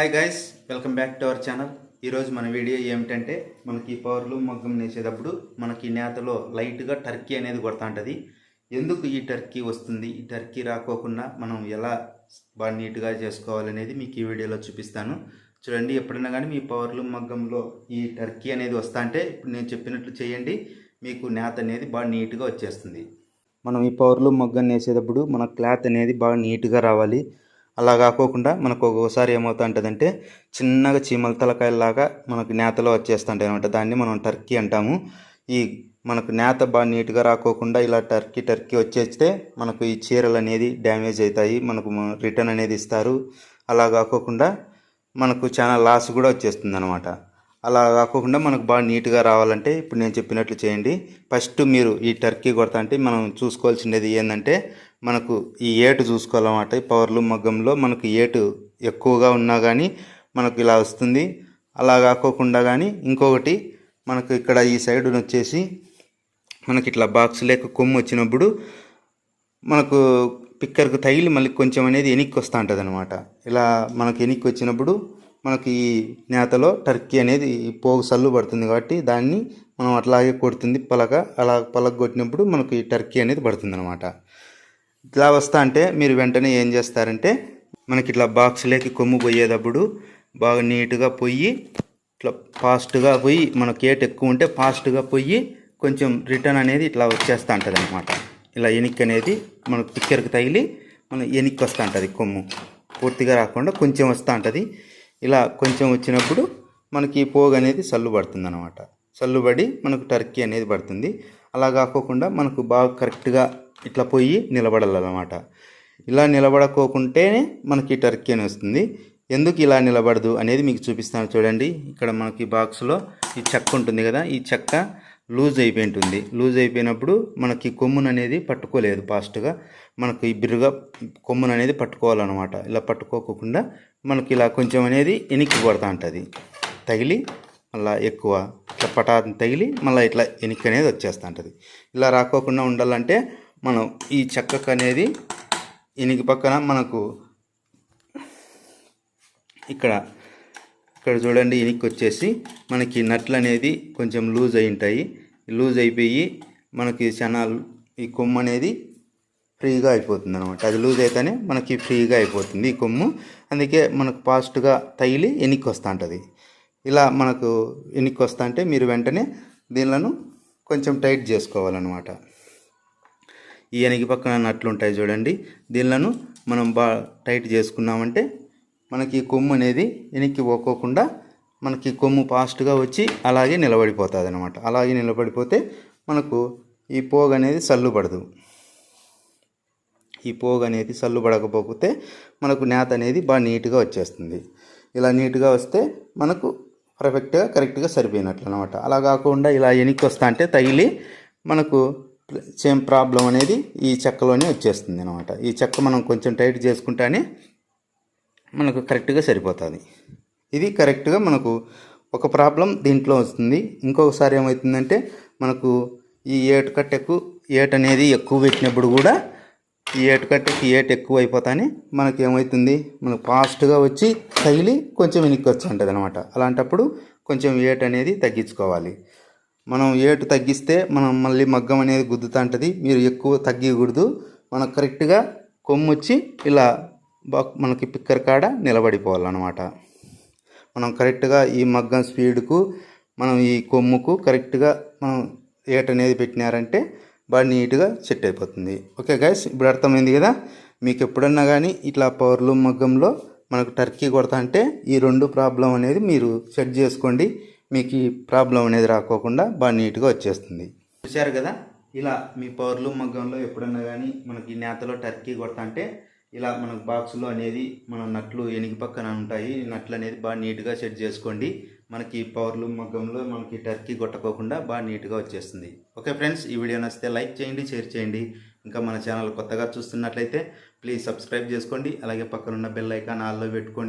Hi guys welcome back to our channel ఈరోజు మన video ఏమిటంటే మనకి పవర్లు మగ్గం నేసేటప్పుడు మనకి నేతలో లైట్గా టర్కీ అనేది కొడతా ఉంటుంది ఎందుకు ఈ టర్కీ వస్తుంది? ఈ టర్కీ రాకోకుండా మనం ఎలా బాగా నీట్గా చేసుకోవాలనేది మీకు ఈ వీడియోలో చూపిస్తాను. చూడండి ఎప్పుడైనా కానీ మీ పవర్లు మగ్గంలో ఈ టర్కీ అనేది వస్తా అంటే ఇప్పుడు నేను చెప్పినట్లు చేయండి మీకు నేత అనేది బాగా నీట్గా వచ్చేస్తుంది. మనం ఈ పవర్లు మగ్గం నేసేటప్పుడు మన క్లాత్ అనేది బాగా నీట్గా రావాలి. అలా కాకోకుండా మనకు ఒక్కొక్కసారి ఏమవుతా ఉంటుందంటే చిన్నగా చీమల తలకాయలాగా మనకు నేతలో వచ్చేస్తుంటాయి అనమాట దాన్ని మనం టర్కీ అంటాము. ఈ మనకు నేత బాగా నీట్గా రాకోకుండా ఇలా టర్కీ టర్కీ వచ్చేస్తే మనకు ఈ చీరలు అనేది డ్యామేజ్ అవుతాయి. మనకు రిటర్న్ అనేది ఇస్తారు. అలా కాకోకుండా మనకు చాలా లాస్ కూడా వచ్చేస్తుంది అనమాట అలా కాకుండా మనకు బాగా నీట్గా రావాలంటే ఇప్పుడు నేను చెప్పినట్లు చేయండి. ఫస్ట్ మీరు ఈ టర్కీ కొడతా అంటే మనం చూసుకోవాల్సినది ఏంటంటే మనకు ఈ ఏటు చూసుకోవాలన్నమాట. ఈ పవర్లు మగ్గంలో మనకు ఏటు ఎక్కువగా ఉన్నా కానీ మనకు ఇలా వస్తుంది. అలా కాకోకుండా కానీ ఇంకొకటి మనకు ఇక్కడ ఈ సైడ్ వచ్చేసి మనకి ఇట్లా బాక్స్ లేక కొమ్ము వచ్చినప్పుడు మనకు పిక్కర్కు తగిలి మళ్ళీ కొంచెం అనేది ఎనిక్కి వస్తూ ఉంటుంది అనమాట ఇలా మనకు ఎనిక్కి వచ్చినప్పుడు మనకి ఈ నేతలో టర్కీ అనేది పోగు సల్లు పడుతుంది కాబట్టి దాన్ని మనం అట్లాగే కొడుతుంది పలక. అలా పలక కొట్టినప్పుడు మనకు ఈ టర్కీ అనేది పడుతుంది అనమాట ఇట్లా వస్తా అంటే మీరు వెంటనే ఏం చేస్తారంటే మనకి ఇట్లా బాక్స్లోకి కొమ్ము పోయేటప్పుడు బాగా నీట్గా పొయ్యి ఇట్లా ఫాస్ట్గా పోయి మనకి ఏట్ ఎక్కువ ఉంటే ఫాస్ట్గా పోయి కొంచెం రిటర్న్ అనేది ఇట్లా వచ్చేస్తూ ఉంటుంది అనమాట ఇలా ఎనిక్ అనేది మనకు పిక్కర్కి తగిలి మన ఎనిక్కి వస్తూ ఉంటుంది కొమ్ము. పూర్తిగా రాకుండా కొంచెం వస్తూ ఉంటుంది. ఇలా కొంచెం వచ్చినప్పుడు మనకి పోగు అనేది సల్లు పడుతుంది అనమాట సల్లుబడి మనకు టర్కీ అనేది పడుతుంది. అలా కాకోకుండా మనకు బాగా కరెక్ట్గా ఇట్లా పోయి నిలబడాలన్నమాట. ఇలా నిలబడకోకుంటేనే మనకి టర్కీ అని వస్తుంది. ఎందుకు ఇలా నిలబడదు అనేది మీకు చూపిస్తాను చూడండి. ఇక్కడ మనకి బాక్స్లో ఈ చెక్క ఉంటుంది కదా ఈ చెక్క లూజ్ అయిపోయి ఉంటుంది. లూజ్ అయిపోయినప్పుడు మనకి కొమ్మును అనేది పట్టుకోలేదు ఫాస్ట్గా. మనకు ఈ బిర్రుగా కొమ్మును అనేది పట్టుకోవాలన్నమాట. ఇలా పట్టుకోకుండా మనకి ఇలా కొంచెం అనేది ఎనికి పడుతూ ఉంటుంది. తగిలి మళ్ళీ ఎక్కువ ఇట్లా పటాన్ని తగిలి మళ్ళీ ఇట్లా ఎనికి అనేది వచ్చేస్తూ ఉంటుంది. ఇలా రాకోకుండా ఉండాలంటే మనం ఈ చెక్కకు అనేది ఇనికి పక్కన మనకు ఇక్కడ ఇక్కడ చూడండి ఇనికి వచ్చేసి మనకి నట్లు అనేది కొంచెం లూజ్ అయి ఉంటాయి. లూజ్ అయిపోయి మనకి చాలా ఈ కొమ్ము అనేది ఫ్రీగా అయిపోతుంది అనమాట అది లూజ్ అయితేనే మనకి ఫ్రీగా అయిపోతుంది ఈ కొమ్ము. అందుకే మనకు ఫాస్ట్గా తగిలి ఎనికి వస్తూ ఉంటుంది. ఇలా మనకు ఎనికి వస్తా అంటే మీరు వెంటనే దీనిలను కొంచెం టైట్ చేసుకోవాలన్నమాట. ఈ వెనక పక్కన నట్లు ఉంటాయి చూడండి. దీనిలను మనం బా టైట్ చేసుకున్నామంటే మనకి కొమ్ము అనేది వెనక్కి పోకోకుండా మనకి కొమ్ము ఫాస్ట్గా వచ్చి అలాగే నిలబడిపోతుంది అనమాట అలాగే నిలబడిపోతే మనకు ఈ పోగు అనేది సల్లుపడదు ఈ పోగు అనేది సల్లుపడకపోతే మనకు నేత అనేది బాగా నీట్గా వచ్చేస్తుంది. ఇలా నీట్గా వస్తే మనకు పర్ఫెక్ట్గా కరెక్ట్గా సరిపోయినట్లు అనమాట అలా కాకుండా ఇలా వెనక్కి వస్తా అంటే తగిలి మనకు సేమ్ ప్రాబ్లం అనేది ఈ చెక్కలోనే వచ్చేస్తుంది అనమాట ఈ చెక్క మనం కొంచెం టైట్ చేసుకుంటానే మనకు కరెక్ట్గా సరిపోతుంది. ఇది కరెక్ట్గా మనకు ఒక ప్రాబ్లం దీంట్లో వస్తుంది. ఇంకొకసారి ఏమవుతుందంటే మనకు ఈ ఏటు కట్టెకు ఏట్ అనేది ఎక్కువ పెట్టినప్పుడు కూడా ఈ ఏటు కట్టెకి ఏట ఎక్కువ అయిపోతానే మనకి ఏమవుతుంది మనకు ఫాస్ట్గా వచ్చి తగిలి కొంచెం వెనక్కి వచ్చి ఉంటుంది అనమాట అలాంటప్పుడు కొంచెం ఏట్ అనేది తగ్గించుకోవాలి. మనం ఏటు తగ్గిస్తే మనం మళ్ళీ మగ్గం అనేది గుద్దుతా ఉంటుంది. మీరు ఎక్కువ తగ్గకూడదు. మనం కరెక్ట్గా కొమ్ము వచ్చి ఇలా బా మనకి పిక్కర్ కాడ నిలబడిపోవాలన్నమాట. మనం కరెక్ట్గా ఈ మగ్గం స్పీడ్కు మనం ఈ కొమ్ముకు కరెక్ట్గా మనం ఏట అనేది పెట్టినారంటే బాగా నీట్గా సెట్ అయిపోతుంది. ఓకే గైస్ ఇప్పుడు అర్థమైంది కదా? మీకు ఎప్పుడన్నా కానీ ఇట్లా పవర్లు మగ్గంలో మనకు టర్కీ కొడతా అంటే ఈ రెండు ప్రాబ్లం అనేది మీరు సెట్ చేసుకోండి. మీకు ఈ ప్రాబ్లం అనేది రాకోకుండా బాగా నీట్గా వచ్చేస్తుంది. చూశారు కదా? ఇలా మీ పవర్లు మగ్గంలో ఎప్పుడన్నా కానీ మనకి నేతలో టర్కీ కొడతా అంటే ఇలా మనకు బాక్స్లో అనేది మన నట్లు ఎనిగి పక్కన ఉంటాయి. నట్లు అనేది బాగా నీట్గా సెట్ చేసుకోండి. మనకి పవర్లు మగ్గంలో మనకి టర్కీ కొట్టకోకుండా బాగా నీట్గా వచ్చేస్తుంది. ఓకే ఫ్రెండ్స్ ఈ వీడియో నచ్చితే లైక్ చేయండి షేర్ చేయండి. ఇంకా మన ఛానల్ కొత్తగా చూస్తున్నట్లయితే ప్లీజ్ సబ్స్క్రైబ్ చేసుకోండి. అలాగే పక్కనున్న బెల్ ఐకాన్ ఆల్లో పెట్టుకోండి.